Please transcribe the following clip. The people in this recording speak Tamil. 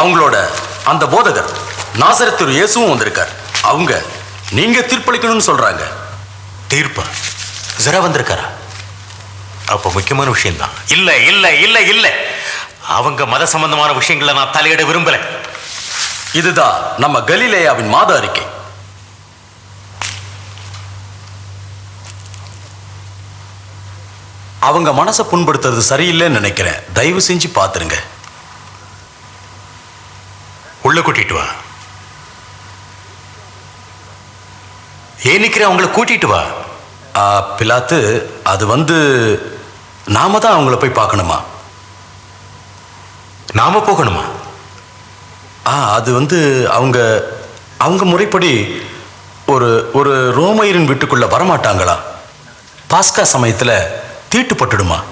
அவங்களோட அந்த போதகர் நாசரத்திரு இயேசுவும் வந்திருக்கார். அவங்க நீங்க தீர்ப்பளிக்கணும்னு சொல்றாங்க. தீர்ப்பா ஜரா வந்திருக்காரா? அப்போ முக்கியமான விஷயம்தான் இல்ல இல்ல இல்ல இல்ல. அவங்க மத சம்பந்தமான விஷயங்களை நான் தலையிட விரும்பல. இதுதான் நம்ம கலிலேயாவின் மாத அறிக்கை. அவங்க மனசை புண்படுத்துறது சரியில்லைன்னு நினைக்கிறேன். தயவு செஞ்சு பார்த்துருங்க. உள்ள கூட்டிட்டு வா. ஏன் நிக்கிற? அவங்கள கூட்டிட்டு வா. ஆ, பிலாத்து அது வந்து நாம தான் அவங்கள போய் பார்க்கணுமா? நாம போகணுமா? ஆ அது வந்து அவங்க அவங்க முறைப்படி ஒரு ஒரு ரோமையரின் வீட்டுக்குள்ள வரமாட்டாங்களா? பாஸ்கா சமயத்துல தீட்டுப்பட்டுடுமா?